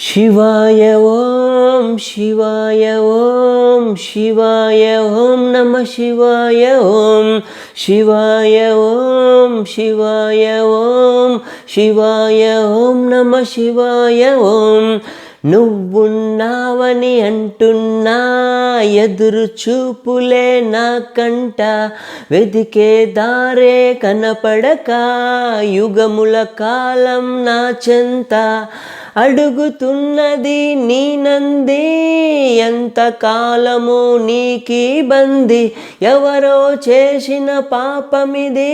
శివాయ ఓం శివాయ ఓం శివాయ ఓం నమ శివాయ ఓం శివాయ ఓం శివాయ ఓం శివాయ ఓం నమ శివాయ ఓం. నువ్వున్నావని అంటున్నా ఎదురు చూపులే నా కంట వెదికే దారే కనపడక యుగముల కాలం నా చెంత. అడుగుతున్నది నీ నంది ఎంత కాలము నీకి బంది. ఎవరో చేసిన పాపమిదే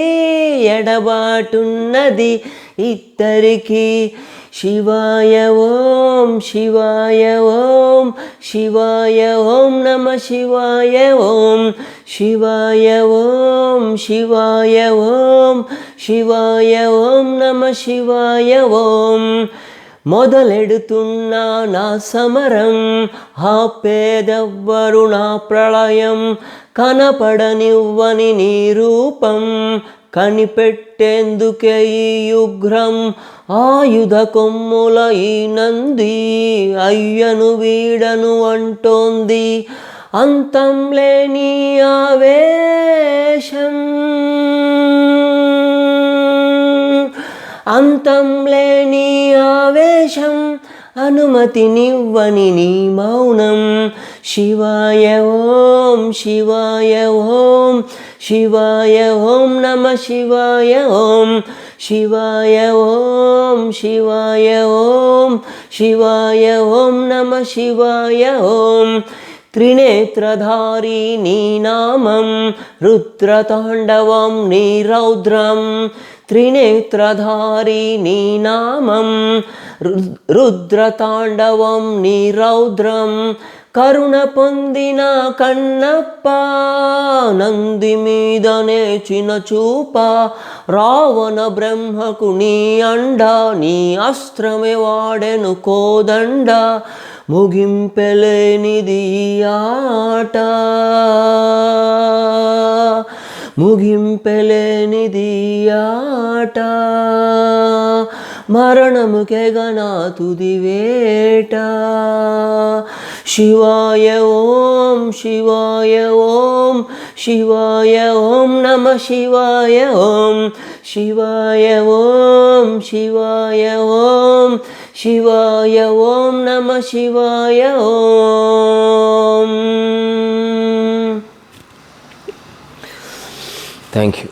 ఎడబాటున్నది. ఇద్దరికీ శివాయ ఓం శివాయ ఓం శివాయ ఓం నమ శివాయ ఓం శివాయ ఓం శివాయ ఓం శివాయ ఓం నమ శివాయ ఓం. మొదలెడుతున్నా నా సమరం ఆపేదెవ్వరు నా ప్రళయం. కనపడనివ్వని నీ రూపం కనిపెట్టేందుకే ఈ యుగ్రం. ఆయుధ కొమ్ముల ఈ నంది అయ్యను వీడను అంటోంది. అంతం లేని ఆవేశం అంతం లేని ఆవేశం అనుమతినివ్వని నీ మౌనం. శివాయ ఓం శివాయ ఓం శివాయ ఓం నమ శివాయ ఓం. శివాయ ఓం శివాయ ఓం శివాయ ఓం నమ శివాయ ఓం. త్రినేత్రధారి నీ రుద్రతాండవం నీరౌద్రం రౌద్రం త్రినేత్రధారి రుద్రతాండవం నీరౌద్రం కరుణ పొందిన కన్నప్ప నంది మీదనే చిన్న చూప రావణ బ్రహ్మకు నీ అండ నీ అస్త్రమే వాడెను కోదండ ముగింపెలేనిది ఈ ఆట ముగింపెలేనిది ఈ ఆట మరణముకెగనా తుది వేట శివాయ ఓం శివాయ ఓం శివాయ ఓం నమ శివాయ ఓం శివాయ ఓం శివాయ ఓం శివాయ ఓం నమ శివాయ ఓం థ్యాంక్ యూ